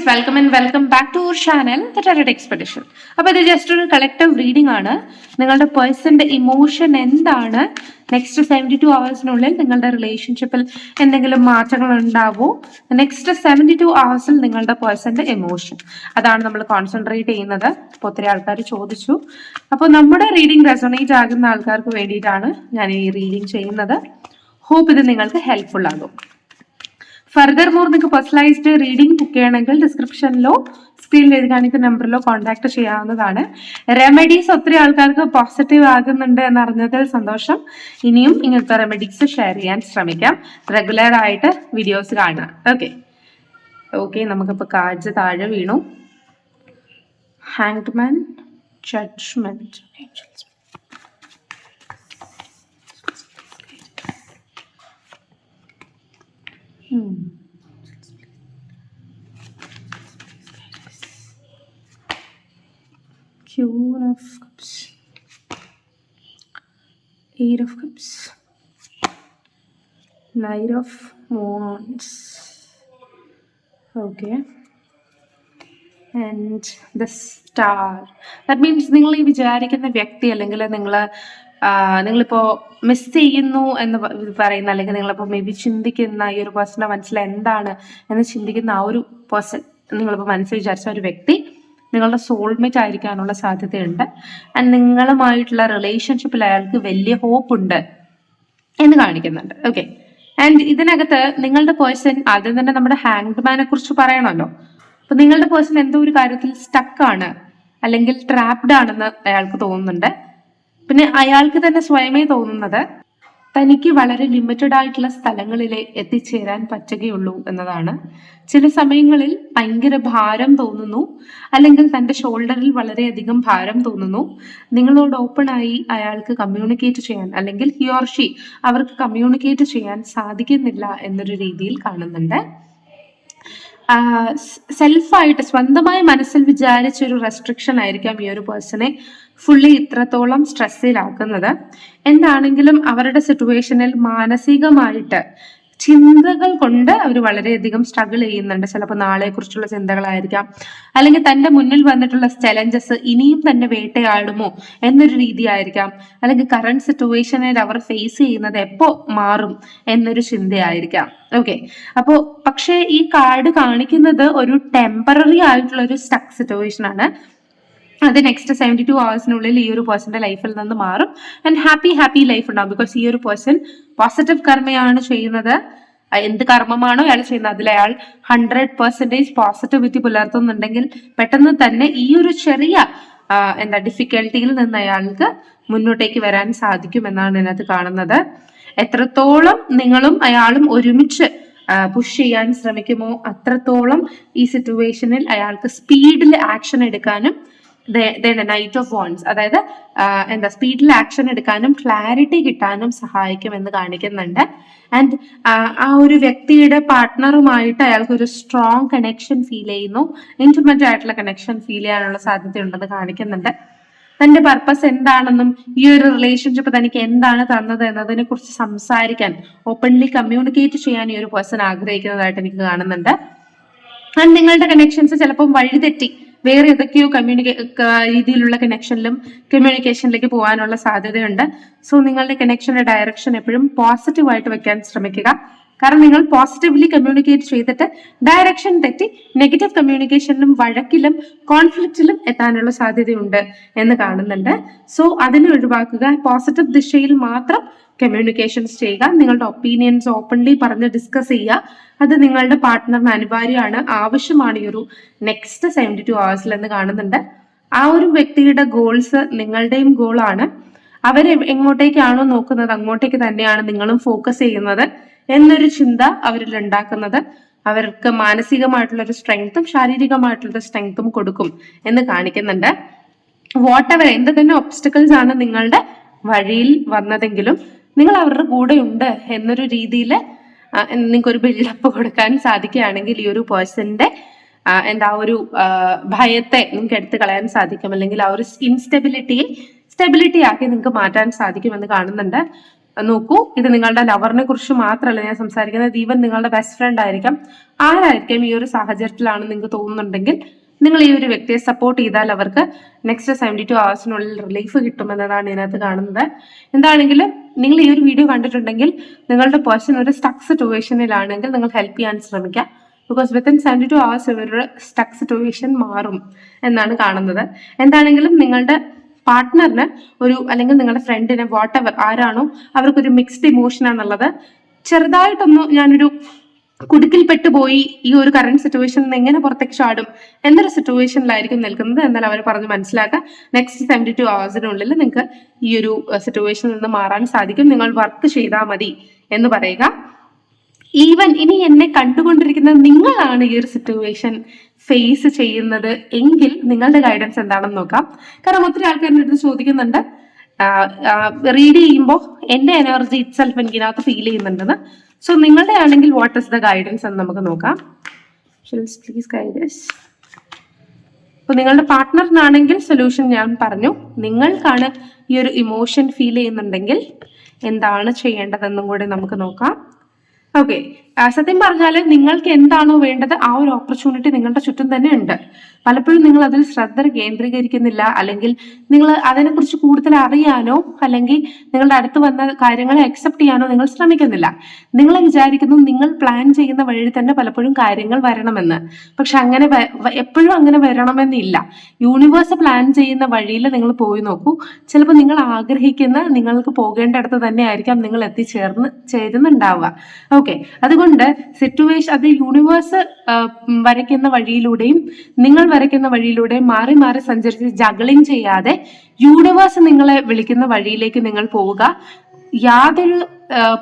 Guys welcome and welcome back to our channel the expedition അപ്പോൾ ഇത് just ഒരു collective reading ആണ്. നിങ്ങളുടെ പേഴ്സന്റെ ഇമോഷൻ എന്താണ്? നെക്സ്റ്റ് സെവന്റി ടു അവേഴ്സിനുള്ളിൽ നിങ്ങളുടെ റിലേഷൻഷിപ്പിൽ എന്തെങ്കിലും മാറ്റങ്ങൾ ഉണ്ടാവോ? നെക്സ്റ്റ് സെവന്റി ടു അവേഴ്സിൽ നിങ്ങളുടെ പേഴ്സന്റെ ഇമോഷൻ അതാണ് നമ്മൾ കോൺസെൻട്രേറ്റ് ചെയ്യുന്നത്. അപ്പോൾ ഒത്തിരി ആൾക്കാർ ചോദിച്ചു. അപ്പോൾ നമ്മുടെ റീഡിംഗ് റെസൊണേറ്റ് ആകുന്ന ആൾക്കാർക്ക് വേണ്ടിയിട്ടാണ് ഞാൻ ഈ റീഡിംഗ് ചെയ്യുന്നത്. ഹോപ്പ് ഇത് നിങ്ങൾക്ക് ഹെൽപ്ഫുൾ ആകും. ഫർദർ മോർ നിങ്ങൾക്ക് പേഴ്സണലൈസ്ഡ് റീഡിംഗ് ബുക്ക് ചെയ്യണമെങ്കിൽ ഡിസ്ക്രിപ്ഷനിലോ സ്ക്രീനിൽ എഴുതി നമ്പറിലോ കോൺടാക്ട് ചെയ്യാവുന്നതാണ്. റെമഡീസ് ഒത്തിരി ആൾക്കാർക്ക് പോസിറ്റീവ് ആകുന്നുണ്ട് എന്നറിഞ്ഞതിൽ സന്തോഷം. ഇനിയും ഇങ്ങനത്തെ റെമഡീസ് ഷെയർ ചെയ്യാൻ ശ്രമിക്കാം. റെഗുലർ ആയിട്ട് വീഡിയോസ് കാണാം ഓക്കെ ഓക്കെ നമുക്കിപ്പോൾ കാഴ്ച താഴെ വീണു. Hanged man judgement Queen of Cups. Eight of Cups. Knight of Wands. Okay. And the star that means നിങ്ങൾ ഈ വിചാരിക്കുന്ന വ്യക്തി അല്ലെങ്കിൽ നിങ്ങൾ നിങ്ങളിപ്പോ മിസ് ചെയ്യുന്നു എന്ന് പറയുന്ന അല്ലെങ്കിൽ നിങ്ങളിപ്പോ മേ ബി ചിന്തിക്കുന്ന ഈ ഒരു പേഴ്സണെ മനസ്സിൽ എന്താണ് എന്ന് ചിന്തിക്കുന്ന ആ ഒരു പേഴ്സൺ നിങ്ങളിപ്പോ മനസ്സിൽ വിചാരിച്ച ഒരു വ്യക്തി നിങ്ങളുടെ സോൾമേറ്റ് ആയിരിക്കാനുള്ള സാധ്യതയുണ്ട്. ആൻഡ് നിങ്ങളുമായിട്ടുള്ള റിലേഷൻഷിപ്പിൽ അയാൾക്ക് വലിയ ഹോപ്പ് ഉണ്ട് എന്ന് കാണിക്കുന്നുണ്ട്. ഓക്കെ ആൻഡ് ഇതിനകത്ത് നിങ്ങളുടെ പേഴ്സൺ ആദ്യം തന്നെ നമ്മുടെ ഹാങ്ഡ്മാനെ കുറിച്ച് പറയണമല്ലോ. അപ്പൊ നിങ്ങളുടെ പേഴ്സൺ എന്തോ ഒരു കാര്യത്തിൽ സ്റ്റക്കാണ് അല്ലെങ്കിൽ ട്രാപ്ഡ് ആണെന്ന് അയാൾക്ക് തോന്നുന്നുണ്ട്. പിന്നെ അയാൾക്ക് തന്നെ സ്വയമേ തോന്നുന്നത് തനിക്ക് വളരെ ലിമിറ്റഡ് ആയിട്ടുള്ള സ്ഥലങ്ങളിലെ എത്തിച്ചേരാൻ പറ്റുകയുള്ളൂ എന്നതാണ്. ചില സമയങ്ങളിൽ ഭയങ്കര ഭാരം തോന്നുന്നു അല്ലെങ്കിൽ തന്റെ ഷോൾഡറിൽ വളരെയധികം ഭാരം തോന്നുന്നു. നിങ്ങളോട് ഓപ്പണായി അയാൾക്ക് കമ്മ്യൂണിക്കേറ്റ് ചെയ്യാൻ അല്ലെങ്കിൽ ഹിയോർഷി അവർക്ക് കമ്മ്യൂണിക്കേറ്റ് ചെയ്യാൻ സാധിക്കുന്നില്ല എന്നൊരു രീതിയിൽ കാണുന്നുണ്ട്. സെൽഫായിട്ട് സ്വന്തമായി മനസ്സിൽ വിചാരിച്ചൊരു റെസ്ട്രിക്ഷൻ ആയിരിക്കാം ഈ ഒരു പേഴ്സണെ ഫുള്ളി ഇത്രത്തോളം സ്ട്രെസ്സിലാക്കുന്നത് എന്താണെങ്കിലും അവരുടെ സിറ്റുവേഷനിൽ മാനസികമായിട്ട് ചിന്തകൾ കൊണ്ട് അവർ വളരെയധികം സ്ട്രഗിൾ ചെയ്യുന്നുണ്ട്. ചിലപ്പോൾ നാളെ കുറിച്ചുള്ള ചിന്തകളായിരിക്കാം. അല്ലെങ്കിൽ തന്റെ മുന്നിൽ വന്നിട്ടുള്ള ചലഞ്ചസ് ഇനിയും തന്നെ വേട്ടയാടുമോ എന്നൊരു രീതിയായിരിക്കാം. അല്ലെങ്കിൽ കറണ്ട് സിറ്റുവേഷനിൽ അവർ ഫേസ് ചെയ്യുന്നത് എപ്പോ മാറും എന്നൊരു ചിന്തയായിരിക്കാം. ഓക്കെ അപ്പോ പക്ഷേ ഈ കാർഡ് കാണിക്കുന്നത് ഒരു ടെമ്പററി ആയിട്ടുള്ള ഒരു സ്റ്റക്ക് സിറ്റുവേഷൻ ആണ്. അത് നെക്സ്റ്റ് സെവന്റി ടു അവേഴ്സിനുള്ളിൽ ഈ ഒരു പേഴ്സന്റെ ലൈഫിൽ നിന്ന് മാറും. ആൻഡ് ഹാപ്പി ഹാപ്പി ലൈഫ് ഉണ്ടാവും. ബിക്കോസ് ഈ ഒരു പേഴ്സൺ പോസിറ്റീവ് കർമ്മയാണ് ചെയ്യുന്നത്. എന്ത് കർമ്മമാണോ അയാൾ ചെയ്യുന്നത്. അതിൽ അയാൾ ഹൺഡ്രഡ് പെർസെന്റേജ് പോസിറ്റിവിറ്റി പുലർത്തുന്നുണ്ടെങ്കിൽ പെട്ടെന്ന് തന്നെ ഈ ഒരു ചെറിയ എന്താ ഡിഫിക്കൽട്ടിയിൽ നിന്ന് അയാൾക്ക് മുന്നോട്ടേക്ക് വരാൻ സാധിക്കും എന്നാണ് ഇതിനകത്ത് കാണുന്നത്. എത്രത്തോളം നിങ്ങളും അയാളും ഒരുമിച്ച് പുഷ് ചെയ്യാൻ ശ്രമിക്കുമോ അത്രത്തോളം ഈ സിറ്റുവേഷനിൽ അയാൾക്ക് സ്പീഡിൽ ആക്ഷൻ എടുക്കാനും നൈറ്റ് ഓഫ് വോൺസ് അതായത് എന്താ സ്പീഡിൽ ആക്ഷൻ എടുക്കാനും ക്ലാരിറ്റി കിട്ടാനും സഹായിക്കും എന്ന് കാണിക്കുന്നുണ്ട്. ആൻഡ് ആ ഒരു വ്യക്തിയുടെ പാർട്ട്ണറുമായിട്ട് അയാൾക്ക് ഒരു സ്ട്രോങ് കണക്ഷൻ ഫീൽ ചെയ്യുന്നു. ഇന്റിമേറ്റ് ആയിട്ടുള്ള കണക്ഷൻ ഫീൽ ചെയ്യാനുള്ള സാധ്യതയുണ്ടെന്ന് കാണിക്കുന്നുണ്ട്. തന്റെ പർപ്പസ് എന്താണെന്നും ഈ ഒരു റിലേഷൻഷിപ്പ് തനിക്ക് എന്താണ് തന്നത് എന്നതിനെ കുറിച്ച് സംസാരിക്കാൻ ഓപ്പൺലി കമ്മ്യൂണിക്കേറ്റ് ചെയ്യാൻ ഈ ഒരു പേഴ്സൺ ആഗ്രഹിക്കുന്നതായിട്ട് എനിക്ക് കാണുന്നുണ്ട്. ആൻഡ് നിങ്ങളുടെ കണക്ഷൻസ് ചിലപ്പം വഴിതെറ്റി വേറെ ഏതൊക്കെയോ കമ്മ്യൂണിക്കേ രീതിയിലുള്ള കണക്ഷനിലും കമ്മ്യൂണിക്കേഷനിലേക്ക് പോകാനുള്ള സാധ്യതയുണ്ട്. സോ നിങ്ങളുടെ കണക്ഷന്റെ ഡയറക്ഷൻ എപ്പോഴും പോസിറ്റീവായിട്ട് വെക്കാൻ ശ്രമിക്കുക. കാരണം നിങ്ങൾ പോസിറ്റീവ്ലി കമ്മ്യൂണിക്കേറ്റ് ചെയ്തിട്ട് ഡയറക്ഷൻ തെറ്റി നെഗറ്റീവ് കമ്മ്യൂണിക്കേഷനിലും വഴക്കിലും കോൺഫ്ലിക്റ്റിലും എത്താനുള്ള സാധ്യതയുണ്ട് എന്ന് കാണുന്നുണ്ട്. സോ അതിനെ ഒഴിവാക്കുക. പോസിറ്റീവ് ദിശയിൽ മാത്രം കമ്മ്യൂണിക്കേഷൻസ് ചെയ്യുക. നിങ്ങളുടെ ഒപ്പീനിയൻസ് ഓപ്പൺലി പറഞ്ഞ് ഡിസ്കസ് ചെയ്യുക. അത് നിങ്ങളുടെ പാർട്ട്ണറിന് അനിവാര്യമാണ്. ആവശ്യമാണ് ഈ ഒരു നെക്സ്റ്റ് സെവന്റി ടു അവേഴ്സിൽ എന്ന് കാണുന്നുണ്ട്. ആ ഒരു വ്യക്തിയുടെ ഗോൾസ് നിങ്ങളുടെയും ഗോളാണ് അവർ എങ്ങോട്ടേക്കാണോ നോക്കുന്നത് അങ്ങോട്ടേക്ക് തന്നെയാണ് നിങ്ങളും ഫോക്കസ് ചെയ്യുന്നത്. എന്നൊരു ചിന്ത അവരിൽ ഉണ്ടാക്കുന്നത്. അവർക്ക് മാനസികമായിട്ടുള്ള ഒരു സ്ട്രെങ്ത്തും ശാരീരികമായിട്ടുള്ള സ്ട്രെങ്ത്തും കൊടുക്കും എന്ന് കാണിക്കുന്നുണ്ട്. വാട്ട് എവർ എന്ത് തന്നെ ഒബ്സ്റ്റക്കിൾസ് ആണ് നിങ്ങളുടെ വഴിയിൽ വന്നതെങ്കിലും നിങ്ങൾ അവരുടെ കൂടെ ഉണ്ട് എന്നൊരു രീതിയിൽ നിങ്ങൾക്ക് ഒരു ബിൽഡപ്പ് കൊടുക്കാൻ സാധിക്കുകയാണെങ്കിൽ ഈ ഒരു പേഴ്സന്റെ എന്താ ഒരു ഭയത്തെ നിങ്ങൾക്ക് എടുത്തു കളയാൻ സാധിക്കും. അല്ലെങ്കിൽ ആ ഒരു ഇൻസ്റ്റെബിലിറ്റിയെ സ്റ്റെബിലിറ്റി ആക്കി നിങ്ങൾക്ക് മാറ്റാൻ സാധിക്കുമെന്ന് കാണുന്നുണ്ട്. നോക്കൂ ഇത് നിങ്ങളുടെ ലവറിനെ കുറിച്ച് മാത്രമല്ല ഞാൻ സംസാരിക്കുന്നത്. ഈവൻ നിങ്ങളുടെ ബെസ്റ്റ് ഫ്രണ്ട് ആയിരിക്കാം. ആരായിരിക്കാം ഈ ഒരു സാഹചര്യത്തിലാണ് നിങ്ങൾക്ക് തോന്നുന്നുണ്ടെങ്കിൽ നിങ്ങൾ ഈ ഒരു വ്യക്തിയെ സപ്പോർട്ട് ചെയ്താൽ അവർക്ക് നെക്സ്റ്റ് സെവന്റി ടു അവേഴ്സിനുള്ളിൽ റിലീഫ് കിട്ടുമെന്നതാണ് ഇതിനകത്ത് കാണുന്നത്. എന്താണെങ്കിലും നിങ്ങൾ ഈ ഒരു വീഡിയോ കണ്ടിട്ടുണ്ടെങ്കിൽ നിങ്ങളുടെ പേഴ്സൺ ഒരു സ്റ്റക്ക് സിറ്റുവേഷനിലാണെങ്കിൽ നിങ്ങൾ ഹെൽപ്പ് ചെയ്യാൻ ശ്രമിക്കുക because within seventy two hours ഇവരുടെ സ്റ്റക്ക് സിറ്റുവേഷൻ മാറും എന്നാണ് കാണുന്നത്. എന്താണെങ്കിലും നിങ്ങളുടെ പാർട്ട്ണറിന് ഒരു അല്ലെങ്കിൽ നിങ്ങളുടെ ഫ്രണ്ടിന് വാട്ട് എവർ ആരാണോ അവർക്കൊരു മിക്സ്ഡ് ഇമോഷൻ ആണുള്ളത്. ചെറുതായിട്ടൊന്ന് ഞാനൊരു കുടുക്കിൽപ്പെട്ടു പോയി ഈ ഒരു കറണ്ട് സിറ്റുവേഷനിൽ നിന്ന് എങ്ങനെ പുറത്തേക്ക് ചാടും എന്നൊരു സിറ്റുവേഷനിലായിരിക്കും നിൽക്കുന്നത് എന്നാൽ അവർ പറഞ്ഞ് മനസ്സിലാക്കുക നെക്സ്റ്റ് സെവന്റി ടു അവേഴ്സിനുള്ളിൽ നിങ്ങൾക്ക് ഈ ഒരു സിറ്റുവേഷനിൽ നിന്ന് മാറാൻ സാധിക്കും. നിങ്ങൾ വർക്ക് ചെയ്താൽ മതി എന്ന് പറയുക. ഈവൻ ഇനി എന്നെ കണ്ടുകൊണ്ടിരിക്കുന്ന നിങ്ങളാണ് ഈ ഒരു സിറ്റുവേഷൻ ഫേസ് ചെയ്യുന്നത്. എങ്കിൽ നിങ്ങളുടെ ഗൈഡൻസ് എന്താണെന്ന് നോക്കാം. കാരണം ഒത്തിരി ആൾക്കാരുടെ അടുത്ത് ചോദിക്കുന്നുണ്ട്. റീഡ് ചെയ്യുമ്പോൾ എന്റെ എനർജി ഇറ്റ് സെൽഫ് എനിക്ക് ഇതിനകത്ത് ഫീൽ ചെയ്യുന്നുണ്ടെന്ന്. സോ നിങ്ങളുടെ ആണെങ്കിൽ വാട്ട് ഇസ് ദ ഗൈഡൻസ് എന്ന് നമുക്ക് നോക്കാം. പ്ലീസ് ഗൈഡൻസ് അപ്പൊ നിങ്ങളുടെ പാർട്ട്ണറിനാണെങ്കിൽ സൊല്യൂഷൻ ഞാൻ പറഞ്ഞു. നിങ്ങൾക്കാണ് ഈ ഒരു ഇമോഷൻ ഫീൽ ചെയ്യുന്നുണ്ടെങ്കിൽ എന്താണ് ചെയ്യേണ്ടതെന്നും കൂടി നമുക്ക് നോക്കാം. ഓക്കെ സത്യം പറഞ്ഞാൽ നിങ്ങൾക്ക് എന്താണോ വേണ്ടത് ആ ഒരു ഓപ്പർച്യൂണിറ്റി നിങ്ങളുടെ ചുറ്റും തന്നെ ഉണ്ട്. പലപ്പോഴും നിങ്ങൾ അതിൽ ശ്രദ്ധ കേന്ദ്രീകരിക്കുന്നില്ല. അല്ലെങ്കിൽ നിങ്ങൾ അതിനെക്കുറിച്ച് കൂടുതൽ അറിയാനോ അല്ലെങ്കിൽ നിങ്ങളുടെ അടുത്ത് വന്ന കാര്യങ്ങളെ അക്സെപ്റ്റ് ചെയ്യാനോ നിങ്ങൾ ശ്രമിക്കുന്നില്ല. നിങ്ങൾ വിചാരിക്കുന്നു നിങ്ങൾ പ്ലാൻ ചെയ്യുന്ന വഴി തന്നെ പലപ്പോഴും കാര്യങ്ങൾ വരണമെന്ന്. പക്ഷെ അങ്ങനെ എപ്പോഴും അങ്ങനെ വരണമെന്നില്ല. യൂണിവേഴ്സ് പ്ലാൻ ചെയ്യുന്ന വഴിയിൽ നിങ്ങൾ പോയി നോക്കൂ. ചിലപ്പോൾ നിങ്ങൾ ആഗ്രഹിക്കുന്ന നിങ്ങൾക്ക് പോകേണ്ട അടുത്ത് തന്നെ ആയിരിക്കാം നിങ്ങൾ എത്തിച്ചേർന്ന് ചേരുന്നുണ്ടാവുക. ഓക്കെ അതുകൊണ്ട് സിറ്റുവേഷൻ അത് യൂണിവേഴ്സ് വരയ്ക്കുന്ന വഴിയിലൂടെയും നിങ്ങൾ വരയ്ക്കുന്ന വഴിയിലൂടെയും മാറി മാറി സഞ്ചരിച്ച് ജഗ്ലിംഗ് ചെയ്യാതെ യൂണിവേഴ്സ് നിങ്ങളെ വിളിക്കുന്ന വഴിയിലേക്ക് നിങ്ങൾ പോവുക. യാതൊരു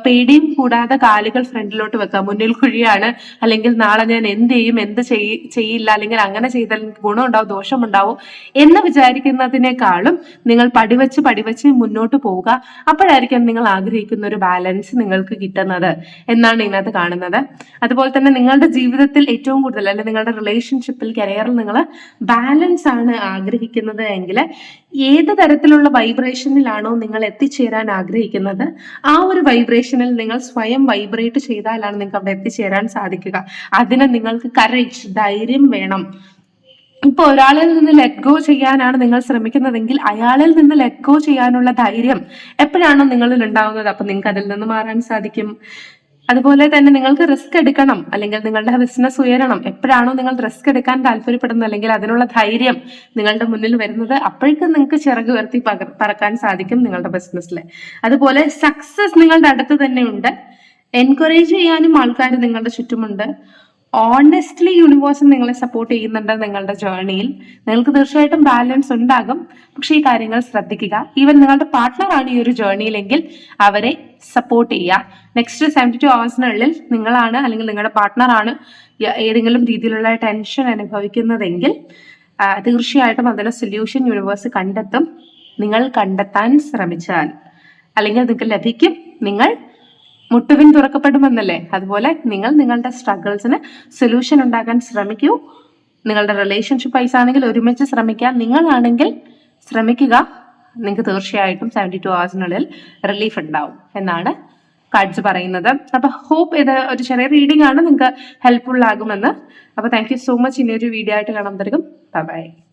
പേടിയും കൂടാതെ കാലുകൾ ഫ്രണ്ടിലോട്ട് വെക്കുക. മുന്നിൽ കുഴിയാണ്. അല്ലെങ്കിൽ നാളെ ഞാൻ എന്ത് ചെയ്യും എന്ത് ചെയ് ചെയ്യില്ല അല്ലെങ്കിൽ അങ്ങനെ ചെയ്താൽ ഗുണമുണ്ടാവും ദോഷമുണ്ടാവും എന്ന് വിചാരിക്കുന്നതിനേക്കാളും നിങ്ങൾ പടിവച്ച് പടിവച്ച് മുന്നോട്ട് പോവുക. അപ്പോഴായിരിക്കും നിങ്ങൾ ആഗ്രഹിക്കുന്ന ഒരു ബാലൻസ് നിങ്ങൾക്ക് കിട്ടുന്നത് എന്നാണ് ഇതിനകത്ത് കാണുന്നത്. അതുപോലെ തന്നെ നിങ്ങളുടെ ജീവിതത്തിൽ ഏറ്റവും കൂടുതൽ അല്ലെങ്കിൽ നിങ്ങളുടെ റിലേഷൻഷിപ്പിൽ കരിയറിൽ നിങ്ങൾ ബാലൻസ് ആണ് ആഗ്രഹിക്കുന്നത് എങ്കിൽ ഏത് തരത്തിലുള്ള വൈബ്രേഷനിലാണോ നിങ്ങൾ എത്തിച്ചേരാൻ ആഗ്രഹിക്കുന്നത് ആ ഒരു വൈബ്രേഷനിൽ നിങ്ങൾ സ്വയം വൈബ്രേറ്റ് ചെയ്താലാണ് നിങ്ങൾക്ക് അവിടെ എത്തിച്ചേരാൻ സാധിക്കുക. അതിന് നിങ്ങൾക്ക് കറേജ് ധൈര്യം വേണം. ഇപ്പൊ ഒരാളിൽ നിന്ന് ലെറ്റ് ഗോ ചെയ്യാനാണ് നിങ്ങൾ ശ്രമിക്കുന്നതെങ്കിൽ അയാളിൽ നിന്ന് ലെറ്റ് ഗോ ചെയ്യാനുള്ള ധൈര്യം എപ്പോഴാണോ നിങ്ങളിൽ ഉണ്ടാവുന്നത്? അപ്പൊ നിങ്ങൾക്ക് അതിൽ നിന്ന് മാറാൻ സാധിക്കും. അതുപോലെ തന്നെ നിങ്ങൾക്ക് റിസ്ക് എടുക്കണം. അല്ലെങ്കിൽ നിങ്ങളുടെ ബിസിനസ് ഉയരണം. എപ്പോഴാണോ നിങ്ങൾ റിസ്ക് എടുക്കാൻ താല്പര്യപ്പെടുന്നത് അല്ലെങ്കിൽ അതിനുള്ള ധൈര്യം നിങ്ങളുടെ മുന്നിൽ വരുന്നത് അപ്പോഴേക്കും നിങ്ങൾക്ക് ചിറക് ഉയർത്തി പറക്കാൻ സാധിക്കും നിങ്ങളുടെ ബിസിനസ്സിൽ അതുപോലെ സക്സസ് നിങ്ങളുടെ അടുത്ത് തന്നെ ഉണ്ട്. എൻകറേജ് ചെയ്യാനും ആൾക്കാർ നിങ്ങളുടെ ചുറ്റുമുണ്ട്. ഓണസ്റ്റ്ലി യൂണിവേഴ്സ് നിങ്ങളെ സപ്പോർട്ട് ചെയ്യുന്നുണ്ട് നിങ്ങളുടെ ജേർണിയിൽ നിങ്ങൾക്ക് തീർച്ചയായിട്ടും ബാലൻസ് ഉണ്ടാകും. പക്ഷെ ഈ കാര്യങ്ങൾ ശ്രദ്ധിക്കുക. ഈവൻ നിങ്ങളുടെ പാർട്ട്ണർ ഈ ഒരു ജേർണിയിലെങ്കിൽ അവരെ സപ്പോർട്ട് ചെയ്യുക. നെക്സ്റ്റ് സെവന്റി ടു അവേഴ്സിനുള്ളിൽ നിങ്ങളാണ് അല്ലെങ്കിൽ നിങ്ങളുടെ പാർട്ട്ണറാണ് ഏതെങ്കിലും രീതിയിലുള്ള ടെൻഷൻ അനുഭവിക്കുന്നതെങ്കിൽ തീർച്ചയായിട്ടും അതിലെ സൊല്യൂഷൻ യൂണിവേഴ്സ് കണ്ടെത്തും. നിങ്ങൾ കണ്ടെത്താൻ ശ്രമിച്ചാൽ. അല്ലെങ്കിൽ നിങ്ങൾക്ക് ലഭിക്കും. നിങ്ങൾ മുട്ടുവിൻ തുറക്കപ്പെടുമെന്നല്ലേ? അതുപോലെ നിങ്ങൾ നിങ്ങളുടെ സ്ട്രഗിൾസിന് സൊല്യൂഷൻ ഉണ്ടാക്കാൻ ശ്രമിക്കൂ. നിങ്ങളുടെ റിലേഷൻഷിപ്പ് വൈസ് ആണെങ്കിൽ ഒരുമിച്ച് ശ്രമിക്കുക നിങ്ങളാണെങ്കിൽ ശ്രമിക്കുക. നിങ്ങൾക്ക് തീർച്ചയായിട്ടും സെവന്റി ടു അവേഴ്സിനുള്ളിൽ റിലീഫ് ഉണ്ടാവും എന്നാണ് കാഴ്ച പറയുന്നത്. അപ്പൊ ഹോപ്പ് ഇത് ഒരു ചെറിയ റീഡിംഗ് ആണ്. നിങ്ങൾക്ക് ഹെൽപ്ഫുൾ ആകുമെന്ന്. അപ്പൊ താങ്ക് യു സോ മച്ച് ഇനി ഒരു വീഡിയോ ആയിട്ട് തരും ബൈ